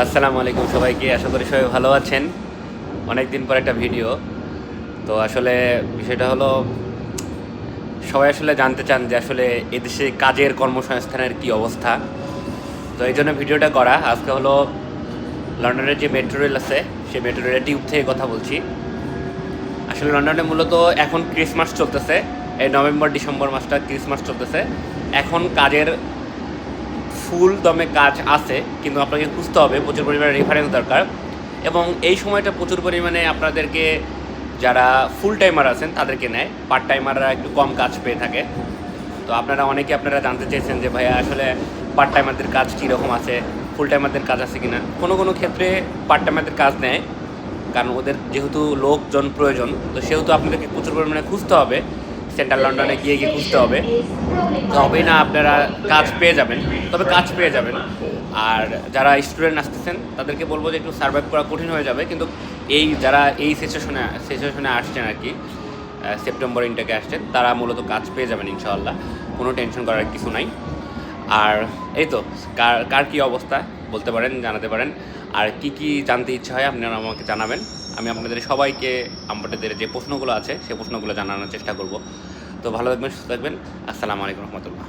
আসসালামু আলাইকুম সবাইকে, আশা করি সবাই ভালো আছেন। অনেক দিন পর একটা ভিডিও। তো আসলে বিষয়টা হলো, সবাই আসলে জানতে চান যে আসলে এদেশে কাজের কর্মসংস্থানের কি অবস্থা। তো এই জন্য ভিডিওটা করা। আজকে হলো লন্ডনের যে মেট্রো রেল আছে, সেই মেট্রো রেলের টিউব থেকে কথা বলছি। আসলে লন্ডনে মূলত এখন ক্রিসমাস চলতেছে। এই নভেম্বর, ডিসেম্বর মাসটা ক্রিসমাস চলতেছে। এখন কাজের ফুল দমে কাজ আছে, কিন্তু আপনাকে খুঁজতে হবে, প্রচুর পরিমাণে রেফারেন্স দরকার। এবং এই সময়টা প্রচুর পরিমাণে আপনাদেরকে যারা ফুল টাইমার আছেন, তাদেরকে নেয়। পার্ট টাইমাররা একটু কম কাজ পেয়ে থাকে। তো আপনারা অনেকে আপনারা জানতে চেয়েছেন যে, ভাইয়া, আসলে পার্ট টাইমারদের কাজ কীরকম আছে? ফুল টাইমারদের কাজ আছে কিনা? কোনো কোনো ক্ষেত্রে পার্ট টাইমারদের কাজ নেয়, কারণ ওদের যেহেতু লোকজন প্রয়োজন, তো সেহেতু আপনাদেরকে প্রচুর পরিমাণে খুঁজতে হবে। সেন্ট্রাল লন্ডনে গিয়ে গিয়ে খুঁজতে হবে। তবেই না আপনারা কাজ পেয়ে যাবেন, তবে কাজ পেয়ে যাবেন। আর যারা স্টুডেন্ট আসতেছেন, তাদেরকে বলব যে একটু সার্ভাইভ করা কঠিন হয়ে যাবে। কিন্তু এই যারা এই সিচুয়েশনে সিচুয়েশনে আসছেন আর কি সেপ্টেম্বর ইনটেকে আসছেন, তারা মূলত কাজ পেয়ে যাবেন ইনশাআল্লাহ। কোনো টেনশন করার কিছু নাই। আর এই তো, কার কার কী অবস্থা, বলতে পারেন, জানাতে পারেন। আর কি কি জানতে ইচ্ছা হয়, আপনারা আমাকে জানাবেন। আমি আপনাদের সবাইকে, আমাদের যে প্রশ্নগুলো আছে সেই প্রশ্নগুলো জানানোর চেষ্টা করব। তো ভালো থাকবেন, সুস্থ থাকবেন। আসসালামু আলাইকুম রহমতুল্লাহ।